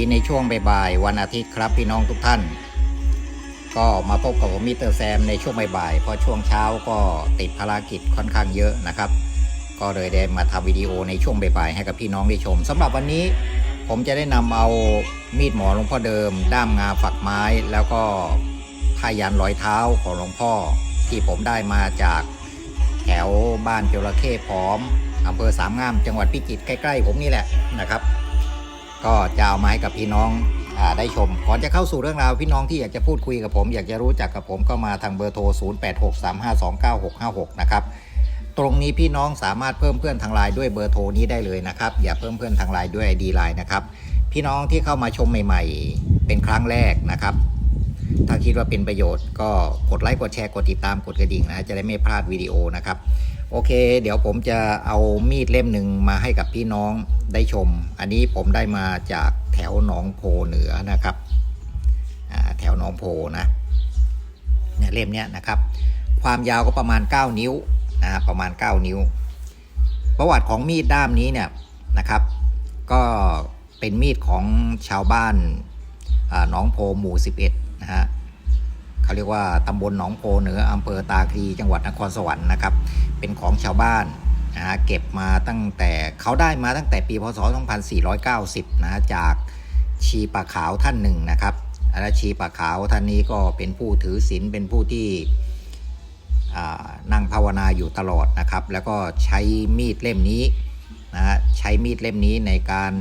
ดีในช่วงบ่ายๆวันอาทิตย์ครับพี่น้องทุกท่าน ก็มาพบกับผมมิสเตอร์แซมในช่วงบ่ายๆเพราะช่วงเช้าก็ติดภารกิจค่อนข้างเยอะนะครับ ก็เลยได้มาทำวิดีโอในช่วงบ่ายๆให้กับพี่น้องได้ชมสำหรับวันนี้ผมจะได้นำเอามีดหมอหลวงพ่อเดิม ด้ามงาฝักไม้ แล้วก็ผ้ายันรอยเท้าของหลวงพ่อ ที่ผมได้มาจากแถวบ้านเจระเข้พร้อมอำเภอสามงามจังหวัดพิจิตรใกล้ ๆ ผมนี่แหละนะครับ ก็จะเอามาให้กับพี่น้องอได้ชม ก่อนจะเข้าสู่เรื่องราวพี่น้องที่อยากจะพูดคุยกับผม อยากจะรู้จักกับผมก็มาทางเบอร์โทร 0863529656 นะครับตรงนี้พี่น้องสามารถเพิ่มเพื่อนทางไลน์ด้วยเบอร์โทรนี้ได้เลยนะครับอย่าเพิ่มเพื่อนทางไลน์ด้วย ID ไลน์นะครับพี่น้องที่เข้ามาชมใหม่ ๆ เป็นครั้งแรกนะครับ ถ้าคิดว่าเป็นประโยชน์ก็กดไลค์กดแชร์กดติดตามกดกระดิ่งนะจะได้ไม่พลาดวิดีโอนะครับ โอเค เดี๋ยวผมจะเอามีดเล่มหนึ่งมาให้กับพี่น้องได้ชม อันนี้ผมได้มาจากแถวหนองโพเหนือนะครับแถวหนองโพนะเนี่ยเล่มเนี้ยนะครับ ความยาวก็ประมาณ 9 นิ้วนะประมาณ 9 นิ้ว ประวัติของมีดด้ามนี้เนี่ยนะครับ ก็เป็นมีดของชาวบ้านหนองโพหมู่ 11นะฮะ เขาเรียกว่าตำบลหนองโพเหนืออำเภอตาคลีจังหวัดนครสวรรค์นะครับ เป็นของชาวบ้านนะฮะเก็บมาตั้งแต่เขาได้มาตั้งแต่ปีพศ 2490 นะจากชีปะขาวท่านหนึ่งนะครับและชีปะขาวท่านนี้ก็เป็นผู้ถือศีลเป็นผู้ที่นั่งภาวนาอยู่ตลอดนะครับ แล้วก็ใช้มีดเล่มนี้นะฮะใช้มีดเล่มนี้ในการ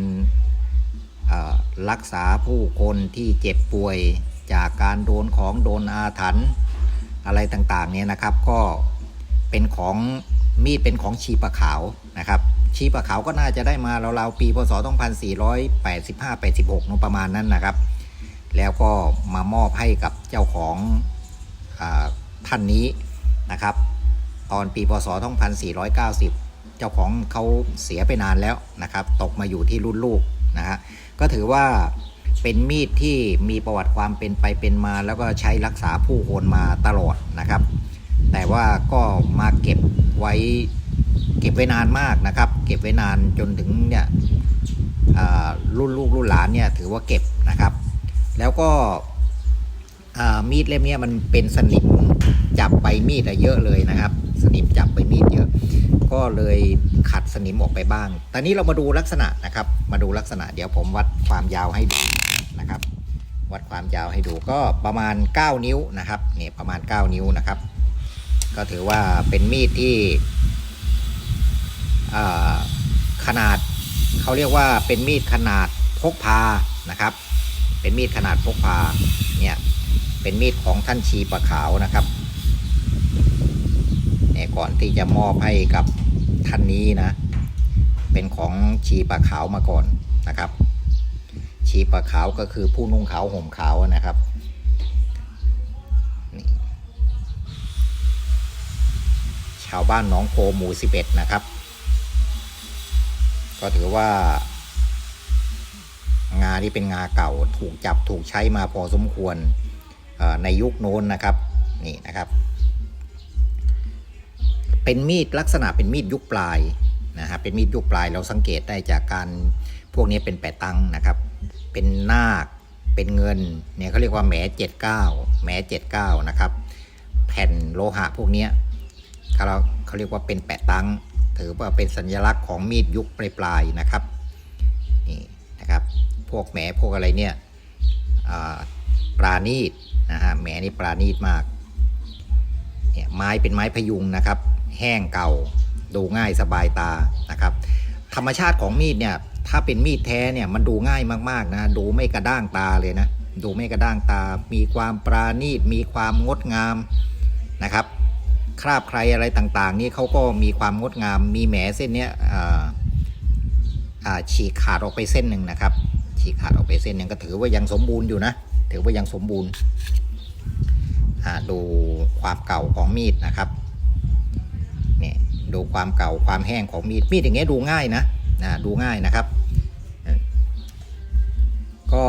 รักษาผู้คนที่เจ็บป่วย จากการโดนของโดนอาถรรพ์อะไรต่างๆเนี่ยนะครับ ก็เป็นของมีดเป็นของชีปะขาวนะครับชีปะขาวก็น่าจะได้มาราวๆปีพศ2485 86นประมาณนั้นนะครับ แล้วก็มามอบให้กับเจ้าของอท่านนี้นะครับ ตอนปีพศ2490 เจ้าของเขาเสียไปนานแล้วนะครับ ตกมาอยู่ที่รุ่นลูกนะฮะก็ถือว่า เป็นมีดที่มีประวัติความเป็นไปเป็นมา แล้วก็ใช้รักษาผู้คนมาตลอดนะครับ แต่ว่าก็มาเก็บไว้เก็บไว้นานมากนะครับ เก็บไว้นานจนถึงเนี่ยรุ่นลูกรุ่นหลานเนี่ยถือว่าเก็บนะครับ แล้วก็มีดเล่มนี้มันเป็นสนิมจับใบมีดอะเยอะเลยนะครับ สนิมจับใบมีดเยอะ ก็เลยขัดสนิมออกไปบ้าง ตอนนี้เรามาดูลักษณะนะครับ มาดูลักษณะเดี๋ยวผมวัดความยาวให้ดู นะครับ วัดความยาวให้ดูก็ประมาณ 9 นิ้วนะครับเนี่ยประมาณ 9 นิ้วนะครับ ก็ถือว่าเป็นมีดที่ขนาดเขาเรียกว่าเป็นมีดขนาดพกพานะครับ เป็นมีดขนาดพกพาเนี่ยเป็นมีดของท่านชีปะขาวนะครับเนี่ยก่อนที่จะมอบให้กับท่านนี้นะ เป็นของชีปะขาวมาก่อนนะครับ ชีปะขาวก็คือผู้นุ่งขาวห่มขาวนะครับชาวบ้านหนองโพหมู่ 11 นะครับ ก็ถือว่า งาที่เป็นงาเก่าถูกจับถูกใช้มาพอสมควรในยุคโน้นนะครับ นี่นะครับ เป็นมีดลักษณะเป็นมีดยุคปลายนะฮะเป็นมีดยุคปลายเราสังเกตได้จากการพวกนี้เป็นแปะตังนะครับ เป็นนาค เป็นเงิน เนี่ยเขาเรียกว่าแหมเจ็ดเก้าแหมเจ็ดเก้านะครับ แผ่นโลหะพวกเนี้ยเขาเขาเรียกว่าเป็นแปะตังถือว่าเป็นสัญลักษณ์ของมีดยุคปลายๆนะครับ นี่นะครับ พวกแหมพวกอะไรเนี่ยอ่าปราณีตนะฮะแหมนี่ปราณีตมากเนี่ยไม้เป็นไม้พยุงนะครับ แห้งเก่าดูง่ายสบายตานะครับ ธรรมชาติของมีดเนี่ย ถ้าเป็นมีดแท้เนี่ยมันดูง่ายมากๆนะดูไม่กระด้างตาเลยนะดูไม่กระด้างตา มีความปราณีตมีความงดงามนะครับ คราบใครอะไรต่างๆ นี่เขาก็มีความงดงาม มีแหมเส้นเนี้ยอ่าอ่าฉีกขาดออกไปเส้นหนึ่งนะครับ ฉีกขาดออกไปเส้นหนึ่งก็ถือว่ายังสมบูรณ์อยู่นะ ถือว่ายังสมบูรณ์อ่าดูความเก่าของมีดนะครับเนี่ยดูความเก่าความแห้งของมีดมีดอย่างเงี้ยดูง่ายนะนะดูง่ายนะครับ ก็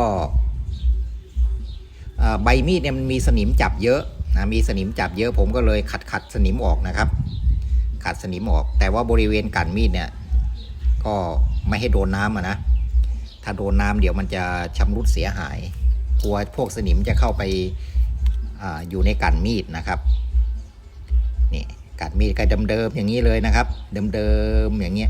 ใบมีดเนี่ยมันมีสนิมจับเยอะนะมีสนิมจับเยอะผมก็เลยขัดขัดสนิมออกนะครับ ขัดสนิมออก แต่ว่าบริเวณกันมีดเนี่ยก็ไม่ให้โดนน้ำอะนะถ้าโดนน้ำเดี๋ยวมันจะชำรุดเสียหายกลัวพวกสนิมจะเข้าไปออยู่ในกันมีดนะครับนี่กัดมีดก็เดิมๆอย่างนี้เลยนะครับ เดิมๆอย่างเงี้ย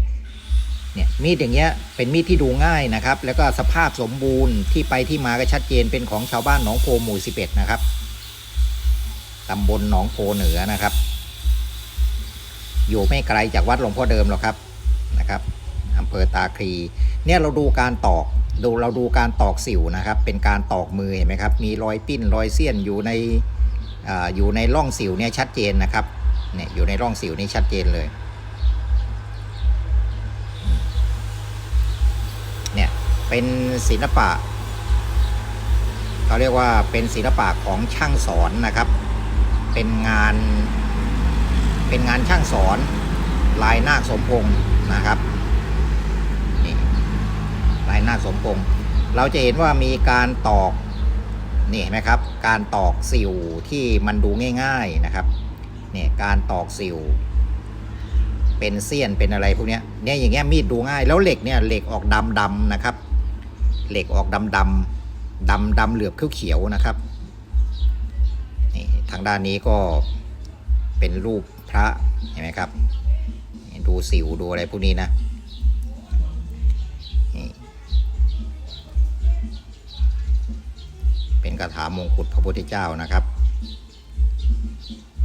เนี่ยมีดอย่างเงี้ยเป็นมีดที่ดูง่ายนะครับ แล้วก็สภาพสมบูรณ์ที่ไปที่มาก็ชัดเจนเป็นของชาวบ้านหนองโพหมู่ 11 นะครับตำบลหนองโพเหนือนะครับ อยู่ไม่ไกลจากวัดหลวงพ่อเดิมหรอกครับนะครับอำเภอตาคลีเนี่ยเราดูการตอกดูเราดูการตอกสิวนะครับ เป็นการตอกมือเห็นไหมครับ มีรอยปิ้นรอยเสี้ยนอยู่ในออยู่ในร่องสิวเนี่ยชัดเจนนะครับเนี่ยอยู่ในร่องสิวนี่ชัดเจนเลย เป็นศิลปะเขาเรียกว่าเป็นศิลปะของช่างสอนนะครับ เป็นงานเป็นงานช่างสอนลายนาคสมพงษ์นะครับนี่ลายนาคสมพงษ์เราจะเห็นว่ามีการตอกนี่เห็นไหมครับ การตอกสิวที่มันดูง่ายๆนะครับเนี่ยการตอกสิวเป็นเสี้ยนเป็นอะไรพวกนี้เนี่ยอย่างเงี้ยมีดดูง่ายแล้วเหล็กเนี่ยเหล็กออกดำดำๆนะครับ เหล็กออกดำดำดำดำเหลือบเขียวๆนะครับนี่ทางด้านนี้ก็เป็นรูปพระเห็นไหมครับ ดูสิวดูอะไรพวกนี้นะนี่เป็นคาถามงกุฎพระพุทธเจ้านะครับ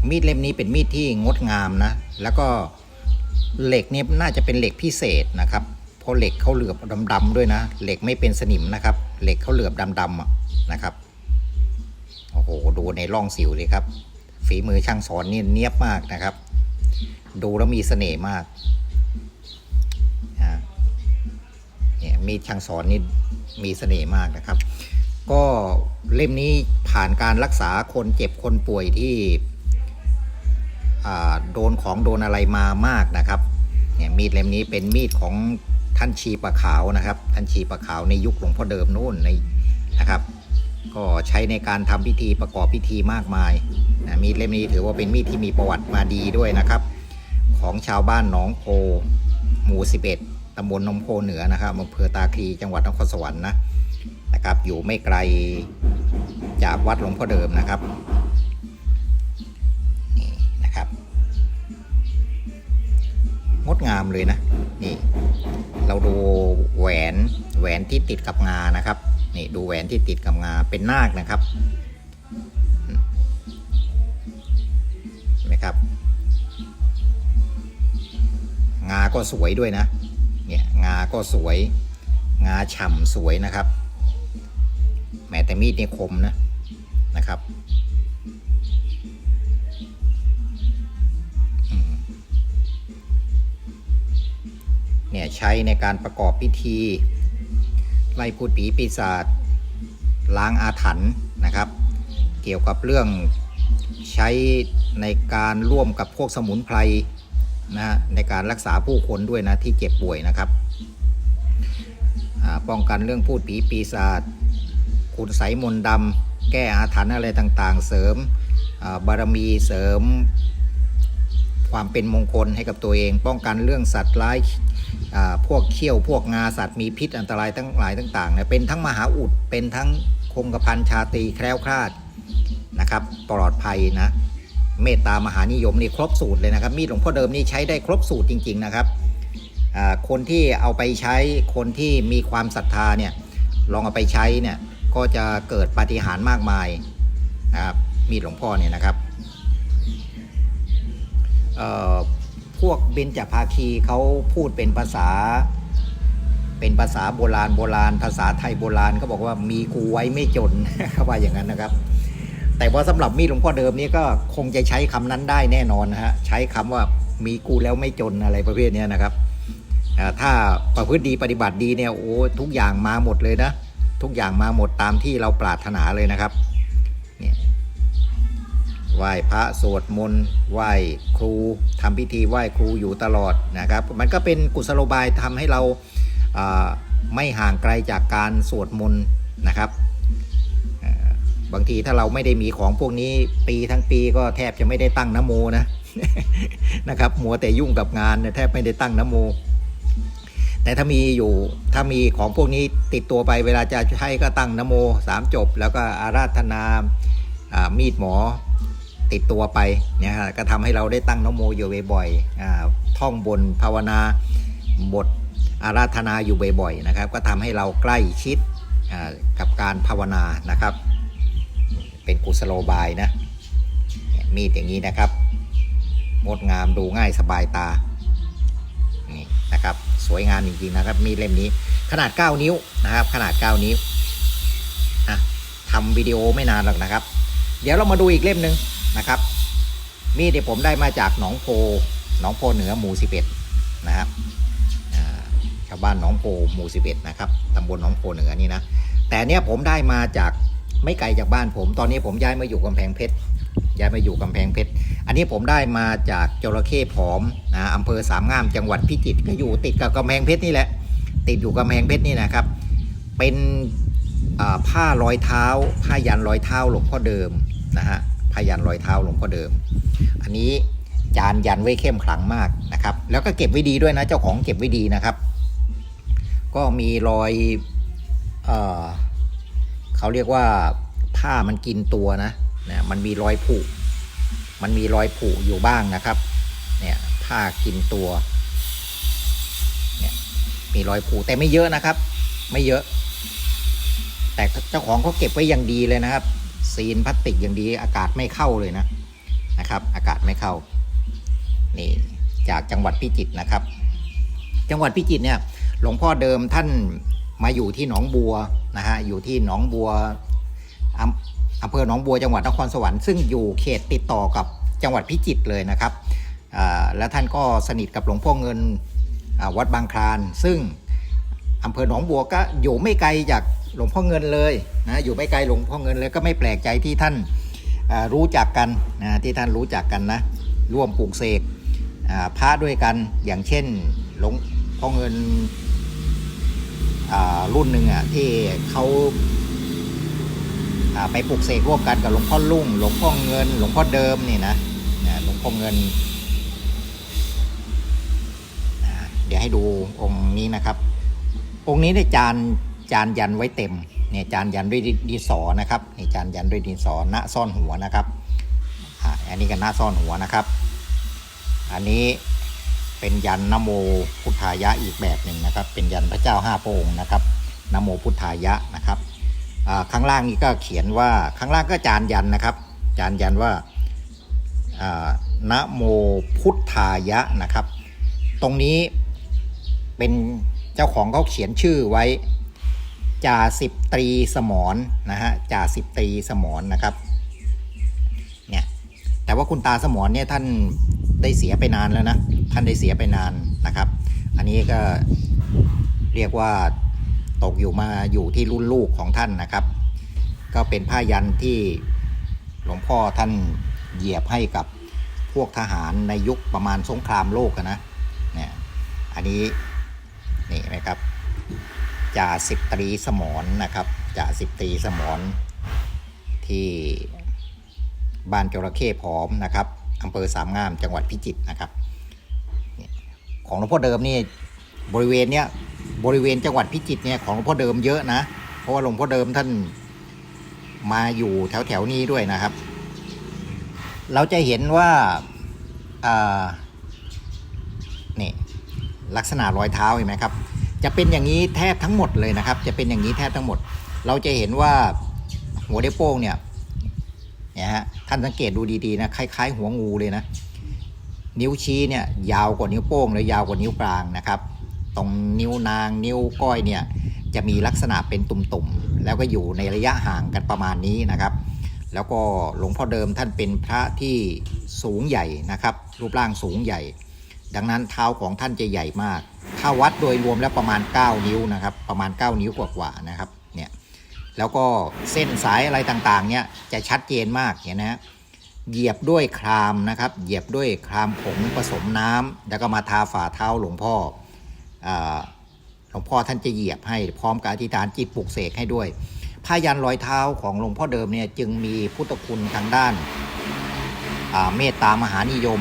มีดเล่มนี้เป็นมีดที่งดงามนะ แล้วก็เหล็กเนี่ยน่าจะเป็นเหล็กพิเศษนะครับ ราะเหล็กเขาเหลือบดำๆด้วยนะ เหล็กไม่เป็นสนิมนะครับ เหล็กเขาเหลือบดำๆนะครับ โอ้โห ดูในร่องสิวเลยครับ ฝีมือช่างสอนนี่เนียบมากนะครับ ดูแล้วมีเสน่ห์มากเนี่ยมีช่างสอนนี่มีเสน่ห์มากนะครับ ก็เล่มนี้ผ่านการรักษาคนเจ็บคนป่วยที่อ่าโดนของโดนอะไรมามากนะครับเนี่ยมีดเล่มนี้เป็นมีดของ ท่านชีปะขาวนะครับ ท่านชีปะขาวในยุคหลวงพ่อเดิมนู่นในนะครับ ก็ใช้ในการทำพิธีประกอบพิธีมากมายนะมีดเล่มนี้ถือว่าเป็นมีดที่มีประวัติมาดีด้วยนะครับ ของชาวบ้านหนองโพหมู่ 11ตำบลหนองโพเหนือนะครับอำเภอตาคลีจังหวัดนครสวรรค์นะนะครับ อยู่ไม่ไกลจากวัดหลวงพ่อเดิมนะครับนี่นะครับ งดงามเลยนะนี่ เราดูแหวนแหวนที่ติดกับงานะครับนี่ดูแหวนที่ติดกับงาเป็นนาคนะครับเห็นไหมครับ งาก็สวยด้วยนะเนี่ยงาก็สวย งาฉ่ำสวยนะครับแม้แต่มีดนี่คมนะนะครับ เนี่ยใช้ในการประกอบพิธี ไล่พูดผีปีศาจล้างอาถรรพ์นะครับ เกี่ยวกับเรื่องใช้ในการร่วมกับพวกสมุนไพรนะในการรักษาผู้คนด้วยนะที่เจ็บป่วยนะครับป้องกันเรื่องพูดผีปีศาจคุณไสยมนดำแก้อาถรรพ์อะไรต่างๆ เสริมบารมีเสริม ความเป็นมงคลให้กับตัวเอง ป้องกันเรื่องสัตว์ร้ายพวกเขี้ยวพวกงาสัตว์มีพิษอันตรายทั้งหลายต่างๆเนี่ยเป็นทั้งมหาอุดเป็นทั้งคงกระพันชาตรีแคล้วคลาดนะครับปลอดภัยนะเมตตามหานิยมนี่ครบสูตรเลยนะครับ มีดหลวงพ่อเดิมนี่ใช้ได้ครบสูตรจริง ๆนะครับคนที่เอาไปใช้คนที่มีความศรัทธาเนี่ยลองเอาไปใช้เนี่ยก็จะเกิดปาฏิหาริย์มากมายนะครับมีดหลวงพ่อเนี่ยนะครับ พวกเบญจภาคีเขาพูดเป็นภาษา เป็นภาษาโบราณโบราณ ภาษาไทยโบราณเขาบอกว่ามีกูไว้ไม่จนเขาว่าอย่างนั้นนะครับ แต่ว่าสำหรับมีดหลวงพ่อเดิมนี่ก็คงจะใช้คำนั้นได้แน่นอนนะฮะใช้คำว่ามีกูแล้วไม่จนอะไรประเภทนี้นะครับถ้าประพฤติดีปฏิบัติดีเนี่ยโอ้ทุกอย่างมาหมดเลยนะ ทุกอย่างมาหมดตามที่เราปรารถนาเลยนะครับ ไหว้พระสวดมนต์ไหว้ครูทำพิธีไหว้ครูอยู่ตลอดนะครับ มันก็เป็นกุศโลบายทำให้เราาไม่ห่างไกลจากการสวดมนต์นะครับ บางทีถ้าเราไม่ได้มีของพวกนี้ปีทั้งปีก็แทบจะไม่ได้ตั้งนโมนะนะครับมัวแต่ยุ่งกับงานแทบไม่ได้ตั้งนโมแต่ถ้ามีอยู่ถ้ามีของพวกนี้ติดตัวไปเวลาจะใช้ก็ตั้งนโมสามจบ แล้วก็อาราธนามีดหมอ ติดตัวไปเนี่ยก็ทำให้เราได้ตั้งนโมอยู่บ่อยๆท่องบนภาวนาบทอาราธนาอยู่บ่อยๆนะครับ ก็ทำให้เราใกล้ชิดกับการภาวนานะครับ เป็นกุศโลบายนะมีดอย่างนี้นะครับงดงามดูง่ายสบายตานี่นะครับ สวยงามจริงๆนะครับ มีดเล่มนี้ขนาด 9 นิ้วนะครับ ขนาด 9 นิ้วทำวิดีโอไม่นานหรอกนะครับ เดี๋ยวเรามาดูอีกเล่มหนึ่ง นะครับ มีดที่ผมได้มาจากหนองโพหนองโพเหนือหมู่11นะครับชาวบ้านหนองโพหมู่11นะครับตำบลหนองโพเหนือนี่นะแต่เนี้ยผมได้มาจากไม่ไกลจากบ้านผม ตอนนี้ผมย้ายมาอยู่กำแพงเพชรย้ายมาอยู่กำแพงเพชรอันนี้ผมได้มาจากจระเข้ผอมนะอำเภอสามงามจังหวัดพิจิตรก็อยู่ติดกับกำแพงเพชรนี่แหละ ติดอยู่กำแพงเพชรนี่นะครับ เป็นผ้ารอยเท้า ผ้ายันรอยเท้าหลวงพ่อเดิมนะฮะ ผ้ายันรอยเท้าหลวงพ่อเดิม อันนี้จานยันไว้เข้มขลังมากนะครับ แล้วก็เก็บไว้ดีด้วยนะ เจ้าของเก็บไว้ดีนะครับ ก็มีรอยเออเขาเรียกว่าผ้ามันกินตัวนะนะมันมีรอยผุ มันมีรอยผุอยู่บ้างนะครับ เนี่ยผ้ากินตัว เนี่ยมีรอยผุแต่ไม่เยอะนะครับ ไม่เยอะ แต่เจ้าของเขาเก็บไว้อย่างดีเลยนะครับ ซีนพลาสติกอย่างดีอากาศไม่เข้าเลยนะนะครับ อากาศไม่เข้านี่จากจังหวัดพิจิตรนะครับ จังหวัดพิจิตรเนี่ยหลวงพ่อเดิมท่านมาอยู่ที่หนองบัวนะฮะอยู่ที่หนองบัวอำเภอหนองบัวจังหวัดนครสวรรค์ซึ่งอยู่เขตติดต่อกับจังหวัดพิจิตรเลยนะครับ และท่านก็สนิทกับหลวงพ่อเงินวัดบางคลาน ซึ่ง อำเภอหนองบัวก็อยู่ไม่ไกลจากหลวงพ่อเงินเลยนะอยู่ไม่ไกลหลวงพ่อเงินเลยก็ไม่แปลกใจที่ท่านรู้จักกันนะที่ท่านรู้จักกันนะร่วมปลูกเสกอ่าพระด้วยกันอย่างเช่นหลวงพ่อเงินรุ่นหนึ่งอะที่เขาาไปปลูกเสกร่วมกันกับหลวงพ่อลุ่งหลวงพ่อเงิน หลวงพ่อเดิมนี่นะนะหลวงพ่อเงิน เดี๋ยวให้ดูองค์นี้นะครับ องค์นี้เนี่ยจานจานยันไว้เต็มเนี่ยจานยันด้วยดินสอนะครับนี่จานยันด้วยดินสอณซ่อนหัวนะครับอ่าอันนี้ก็ณซ่อนหัวนะครับ อันนี้เป็นยันนโมพุทธายะอีกแบบหนึ่งนะครับ เป็นยันพระเจ้าห้าพระองค์นะครับนโมพุทธายะนะครับข้างล่างนี้ก็เขียนว่าข้างล่างก็จานยันนะครับ จานยันว่าอ่านะโมพุทธายะนะครับ ตรงนี้เป็น เจ้าของเขาเขียนชื่อไว้จ่าสิบตรีสมรนนะฮะจ่าสิบตรีสมรนนะครับเนี่ยแต่ว่าคุณตาสมรเนี่ยท่านได้เสียไปนานแล้วนะท่านได้เสียไปนานนะครับ อันนี้ก็เรียกว่าตกอยู่มาอยู่ที่รุ่นลูกของท่านนะครับ ก็เป็นผ้ายันที่หลวงพ่อท่านเหยียบให้กับพวกทหารในยุคประมาณสงครามโลกนะเนี่ยอันนี้ นี่นไหมครับจ่าสิบตรีสมรนะครับจ่าสิบตรีสมรที่บ้านจระเข้ผอมนะครับอำเภอสามงามจังหวัดพิจิตรนะครับ ของหลวงพ่อเดิมนี่บริเวณเนี้ยบริเวณจังหวัดพิจิตรเนี่ยของหลวงพ่อเดิมเยอะนะ เพราะว่าหลวงพ่อเดิมท่านมาอยู่แถวแถวนี้ด้วยนะครับ เราจะเห็นว่าอ่า ลักษณะรอยเท้าเห็นไหมครับ จะเป็นอย่างนี้แทบทั้งหมดเลยนะครับ จะเป็นอย่างนี้แทบทั้งหมด เราจะเห็นว่าหัวเดวโป้งเนี่ยเนี่ยฮะท่านสังเกตดูดีๆนะคล้าย ๆ หัวงูเลยนะ นิ้วชี้เนี่ยยาวกว่านิ้วโป้งและยาวกว่านิ้วกลางนะครับ ตรงนิ้วนางนิ้วก้อยเนี่ยจะมีลักษณะเป็นตุ่มๆ แล้วก็อยู่ในระยะห่างกันประมาณนี้นะครับ แล้วก็หลวงพ่อเดิมท่านเป็นพระที่สูงใหญ่นะครับ รูปร่างสูงใหญ่ ดังนั้นเท้าของท่านจะใหญ่มาก ถ้าวัดโดยรวมแล้วประมาณ 9 นิ้วนะครับ ประมาณ 9 นิ้วกว่าๆนะครับ เนี่ย แล้วก็เส้นสายอะไรต่างๆ เนี่ยจะชัดเจนมากเห็นนะฮะเหยียบด้วยครามนะครับ เหยียบด้วยครามผงผสมน้ำแล้วก็มาทาฝ่าเท้าหลวงพ่อหลวงพ่อท่านจะเหยียบให้พร้อมกับอธิษฐานจิตปลุกเสกให้ด้วยผ้ายันรอยเท้าของหลวงพ่อเดิมเนี่ยจึงมีพุทธคุณทางด้านเมตตามหานิยม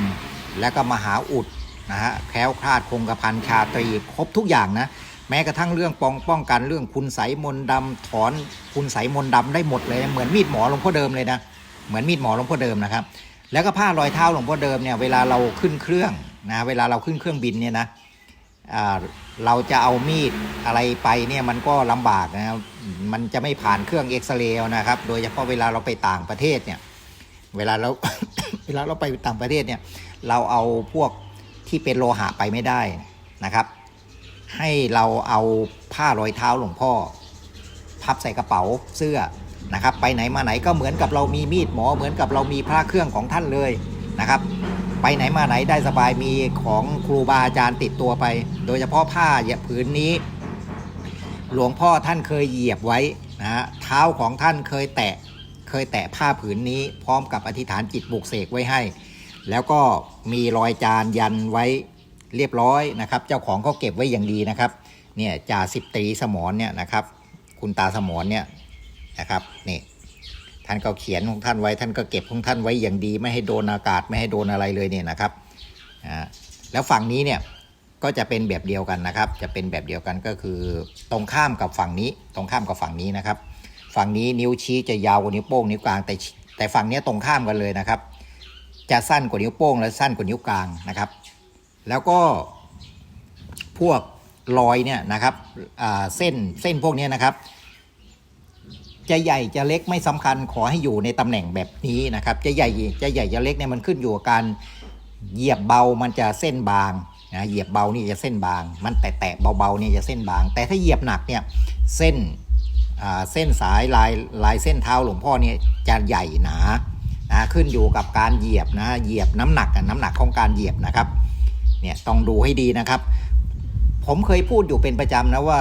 และก็มหาอุด นะฮะแคล้วคลาดคงกระพันชาตรีครบทุกอย่างนะแม้กระทั่งเรื่องป้องป้องกันเรื่องคุณไสมนต์ดำถอนคุณไสมนต์ดำได้หมดเลย เหมือนมีดหมอหลวงพ่อเดิมเลยนะเหมือนมีดหมอหลวงพ่อเดิมนะครับ แล้วก็ผ้ารอยเท้าหลวงพ่อเดิมเนี่ยเวลาเราขึ้นเครื่องนะเวลาเราขึ้นเครื่องบินเนี่ยนะเราจะเอามีดอะไรไปเนี่ยมันก็ลำบากนะครับมันจะไม่ผ่านเครื่องเอ็กซเรย์นะครับ โดยเฉพาะเวลาเราไปต่างประเทศเนี่ยเวลาเราเวลาเราไปต่างประเทศเนี่ยเราเอาพวก ที่เป็นโลหะไปไม่ได้นะครับ ให้เราเอาผ้ารอยเท้าหลวงพ่อ พับใส่กระเป๋าเสื้อนะครับ ไปไหนมาไหนก็เหมือนกับเรามีมีดหมอ เหมือนกับเรามีพระเครื่องของท่านเลยนะครับ ไปไหนมาไหนได้สบายมีของครูบาอาจารย์ติดตัวไป โดยเฉพาะผ้าผืนนี้ หลวงพ่อท่านเคยเหยียบไว้นะฮะเท้าของท่านเคยแตะเคยแตะผ้าผืนนี้พร้อมกับอธิษฐานจิตบุกเสกไว้ให้ แล้วก็มีรอยจานยันไว้เรียบร้อยนะครับ เจ้าของเขาเก็บไว้อย่างดีนะครับ เนี่ยจ่าสิบตรีสมรเนี่ยนะครับ คุณตาสมรเนี่ยนะครับนี่ท่านก็เขียนของท่านไว้ท่านก็เก็บของท่านไว้อย่างดี ไม่ให้โดนอากาศไม่ให้โดนอะไรเลยเนี่ยนะครับอ่าแล้วฝั่งนี้เนี่ยก็จะเป็นแบบเดียวกันนะครับ จะเป็นแบบเดียวกันก็คือตรงข้ามกับฝั่งนี้ ตรงข้ามกับฝั่งนี้นะครับ ฝั่งนี้นิ้วชี้จะยาวกว่านิ้วโป้งนิ้วกลางแต่แต่ฝั่งนี้ตรงข้ามกันเลยนะครับ จะสั้นกว่านิ้วโป้งและสั้นกว่านิ้วกลางนะครับ แล้วก็พวกรอยเนี่ยนะครับเส้นเส้นพวกนี้นะครับ จะใหญ่จะเล็กไม่สำคัญขอให้อยู่ในตำแหน่งแบบนี้นะครับ จะใหญ่จะใหญ่จะเล็กเนี่ยมันขึ้นอยู่กับการเหยียบเบามันจะเส้นบางนะเหยียบเบานี่จะเส้นบาง มันแตะๆเบาๆเนี่ยจะเส้นบาง แต่ถ้าเหยียบหนักเนี่ยเส้นเส้นสายลายลายเส้นเท้าหลวงพ่อเนี่ยจะใหญ่หนา นะขึ้นอยู่กับการเหยียบนะเหยียบน้ำหนักน้ำหนักของการเหยียบนะครับเนี่ยต้องดูให้ดีนะครับ ผมเคยพูดอยู่เป็นประจำนะว่า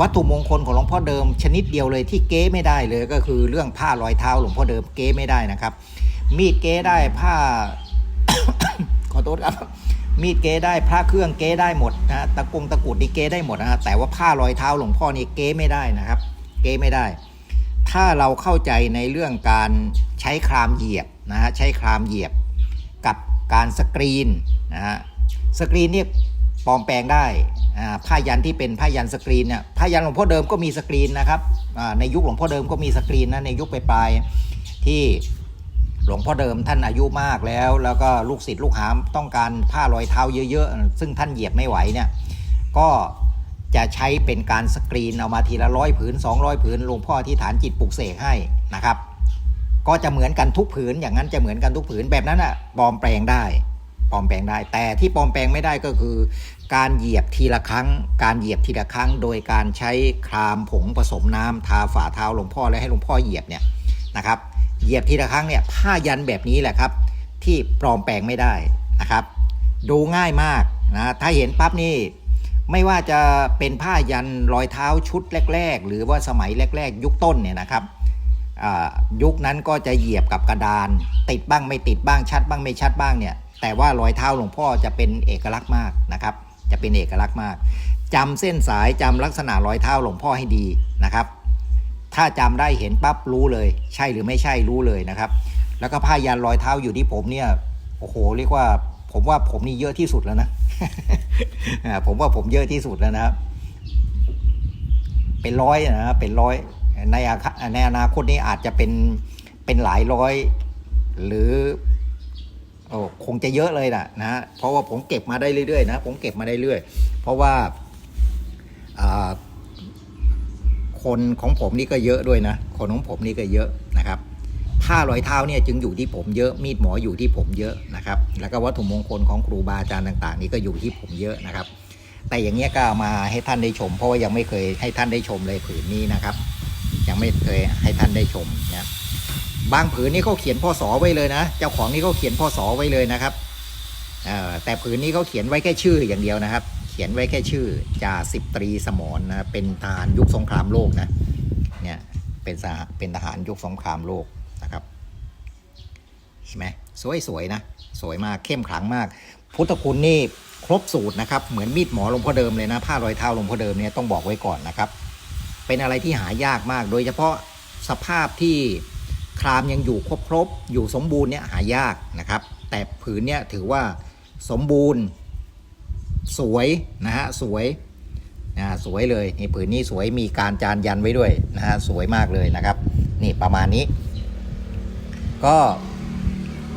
วัตถุมงคลของหลวงพ่อเดิม ชนิดเดียวเลยที่เก๊ไม่ได้เลยก็คือเรื่องผ้ารอยเท้าหลวงพ่อเดิมเก๊ไม่ได้นะครับ มีดเก๊ได้ผ้าขอโทษครับมีดเก๊ได้พระเครื่องเก๊ได้หมดนะตะกงตะกุดนี่เก๊ได้หมดนะฮะแต่ว่าผ้ารอยเท้าหลวงพ่อนี่เก๊ไม่ได้นะครับ เก๊ไม่ได้ ถ้าเราเข้าใจในเรื่องการ ใช้ครามเหยียบนะฮะใช้ครามเหยียบกับการสกรีนนะฮะสกรีนเนี่ยปลอมแปลงได้ผ้ายันที่เป็นผ้ายันสกรีนเนี่ยผ้ายันหลวงพ่อเดิมก็มีสกรีนนะครับในยุคหลวงพ่อเดิมก็มีสกรีนนะในยุคปลายๆที่หลวงพ่อเดิมท่านอายุมากแล้ว แล้วก็ลูกศิษย์ลูกหามต้องการผ้ารอยเท้าเยอะๆ ซึ่งท่านเหยียบไม่ไหวเนี่ยก็จะใช้เป็นการสกรีนเอามาทีละร้อยผืน200 ผืนหลวงพ่อที่ฐานจิตปลุกเสกให้นะครับ ก็จะเหมือนกันทุกผืนอย่างนั้นจะเหมือนกันทุกผืนแบบนั้นอะปลอมแปลงได้ปลอมแปลงได้ แต่ที่ปลอมแปลงไม่ได้ก็คือ การเหยียบทีละครั้ง การเหยียบทีละครั้ง โดยการใช้ครามผงผสมน้ำทาฝ่าเท้าหลวงพ่อและให้หลวงพ่อเหยียบเนี่ยนะครับ เหยียบทีละครั้งเนี่ยผ้ายันแบบนี้แหละครับ ที่ปลอมแปลงไม่ได้นะครับ ดูง่ายมากนะถ้าเห็นปั๊บนี่ไม่ว่าจะเป็นผ้ายันรอยเท้าชุดแรก ๆ หรือว่าสมัยแรก ๆ ยุคต้นเนี่ยนะครับ ยุคนั้นก็จะเหยียบกับกระดาน ติดบ้างไม่ติดบ้างชัดบ้างไม่ชัดบ้างเนี่ยแต่ว่ารอยเท้าหลวงพ่อจะเป็นเอกลักษณ์มากนะครับ จะเป็นเอกลักษณ์มากจำเส้นสายจำลักษณะรอยเท้าหลวงพ่อให้ดีนะครับ ถ้าจำได้เห็นปั๊บรู้เลย ใช่หรือไม่ใช่รู้เลยนะครับ แล้วก็ผ้ายันรอยเท้าอยู่ที่ผมเนี่ยโอ้โหเรียกว่าผมว่าผมนี่เยอะที่สุดแล้วนะผมว่าผมเยอะที่สุดแล้วนะครับ เป็นร้อยนะครับเป็นร้อย ในในอนาคตนี้อาจจะเป็นเป็นหลายร้อย หรือโอ้คงจะเยอะเลยนะนะ เพราะว่าผมเก็บมาได้เรื่อยๆนะผมเก็บมาได้เรื่อย เพราะว่าคนของผมนี่ก็เยอะด้วยนะ คนของผมนี่ก็เยอะนะครับผ้ารอยเท้าเนี่ยจึงอยู่ที่ผมเยอะมีดหมออยู่ที่ผมเยอะนะครับ แล้วก็วัตถุมงคลของครูบาอาจารย์ต่าง ๆ นี่ก็อยู่ที่ผมเยอะนะครับ แต่อย่างเงี้ยก็มาให้ท่านได้ชม เพราะว่ายังไม่เคยให้ท่านได้ชมเลยผืนนี้นะครับ ยังไม่เคยให้ท่านได้ชมนะบางผืนนี่เขาเขียนพ่อสอไว้เลยนะ เจ้าของนี่เขาเขียนพ่อสอไว้เลยนะครับแต่ผืนนี้เขาเขียนไว้แค่ชื่ออย่างเดียวนะครับ เขียนไว้แค่ชื่อจ่าสิบตรีสมรนะเป็นทหารยุคสงครามโลกนะเนี่ยเป็นสเป็นทหารยุคสงครามโลกนะครับเห็นไหมสวยๆนะสวยมากเข้มขลังมาก พุทธคุณนี่ครบสูตรนะครับ เหมือนมีดหมอหลวงพ่อเดิมเลยนะผ้ารอยเท้าหลวงพ่อเดิมเนี่ยต้องบอกไว้ก่อนนะครับ เป็นอะไรที่หายากมาก โดยเฉพาะสภาพที่ครามยังอยู่ครบๆอยู่สมบูรณ์เนี่ยหายากนะครับ แต่ผืนเนี่ยถือว่าสมบูรณ์สวยนะฮะสวยอ่าสวยเลยนี่ผืนนี้สวยมีการจานยันไว้ด้วยนะฮะสวยมากเลยนะครับ นี่ประมาณนี้ ก็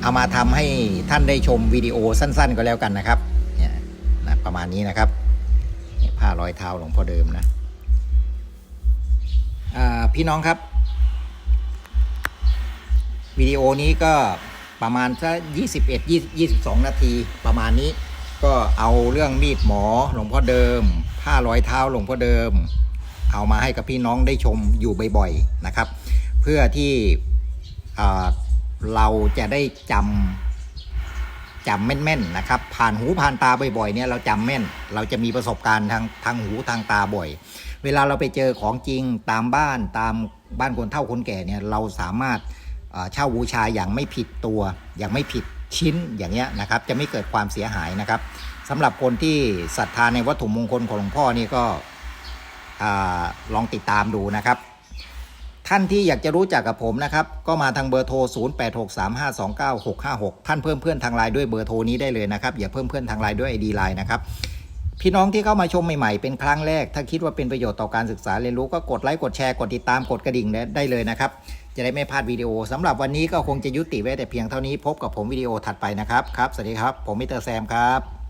เอามาทำให้ท่านได้ชมวิดีโอสั้น ๆ ก็แล้วกันนะครับเนี่ยนะประมาณนี้นะครับนี่ผ้ารอยเท้าหลวงพ่อเดิมนะ พี่น้องครับ วิดีโอนี้ก็ประมาณสัก21 22นาทีประมาณนี้ ก็เอาเรื่องมีดหมอหลวงพ่อเดิม ผ้าร้อยเท้าหลวงพ่อเดิม เอามาให้กับพี่น้องได้ชมอยู่บ่อยๆนะครับ เพื่อที่เราจะได้จำ จำแม่นๆนะครับ ผ่านหูผ่านตาบ่อยๆเนี่ยเราจำแม่น เราจะมีประสบการณ์ทางทางหูทางตาบ่อย เวลาเราไปเจอของจริงตามบ้านตามบ้านคนเฒ่าคนแก่เนี่ยเราสามารถเช่าบูชาอย่างไม่ผิดตัว อย่างไม่ผิดชิ้นอย่างเงี้ยนะครับ จะไม่เกิดความเสียหายนะครับสำหรับคนที่ศรัทธาในวัตถุมงคลของหลวงพ่อนี่ก็อลองติดตามดูนะครับ ท่านที่อยากจะรู้จักกับผมนะครับ ก็มาทางเบอร์โทร 0863529656 ท่านเพิ่มเพื่อนทางไลน์ด้วยเบอร์โทรนี้ได้เลยนะครับอย่าเพิ่มเพื่อนทางไลน์ด้วย ID ไลน์นะครับพี่น้องที่เข้ามาชมใหม่ๆ เป็นครั้งแรก ถ้าคิดว่าเป็นประโยชน์ต่อการศึกษาเรียนรู้ก็กดไลค์กดแชร์กดติดตามกดกระดิ่งได้เลยนะครับ จะได้ไม่พลาดวิดีโอสำหรับวันนี้ก็คงจะยุติไว้แต่เพียงเท่านี้พบกับผมวิดีโอถัดไปนะครับครับสวัสดีครับ ผมมิสเตอร์แซมครับ